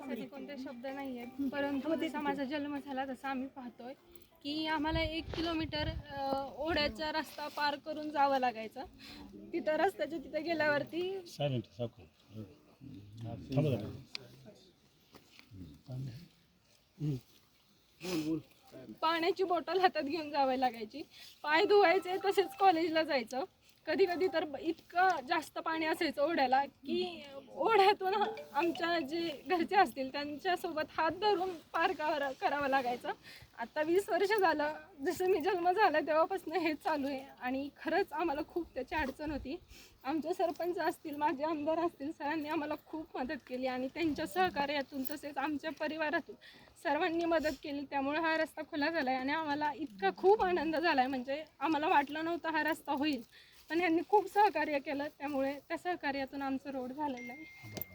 बोलण्यासाठी कोणते शब्द नाही आहेत परंतु जसा माझा जन्म झाला तसा आम्ही पाहतोय की आम्हाला एक किलोमीटर ओढ्याचा रस्ता पार करून जावं लागायचं. तिथं रस्त्याच्या तिथं गेल्यावरती. पाण्याची बॉटल हातात घेऊन जावं लागायची. पाय धुवायचे तसेच कॉलेजला जायचं. कधी कधी तर इतकं जास्त पाणी असायचं ओढ्याला की ओढ्यातून आमच्या जे घरचे असतील त्यांच्यासोबत हात धरून पार करा करावं लागायचं. आता वीस वर्ष झालं जसं मी जन्म झाला तेव्हापासून हे चालू आहे. आणि खरंच आम्हाला खूप त्याची अडचण होती. आमचे सरपंच असतील माझे आमदार असतील सरांनी आम्हाला खूप मदत केली आणि त्यांच्या सहकार्यातून तसेच आमच्या परिवारातून सर्वांनी मदत केली. त्यामुळे हा रस्ता खुला झाला आहे आणि आम्हाला इतका खूप आनंद झाला आहे म्हणजे आम्हाला वाटलं नव्हतं हा रस्ता होईल पण यांनी खूप सहकार्य केलं. त्यामुळे त्या सहकार्यातून आमचं रोड झालेलं आहे.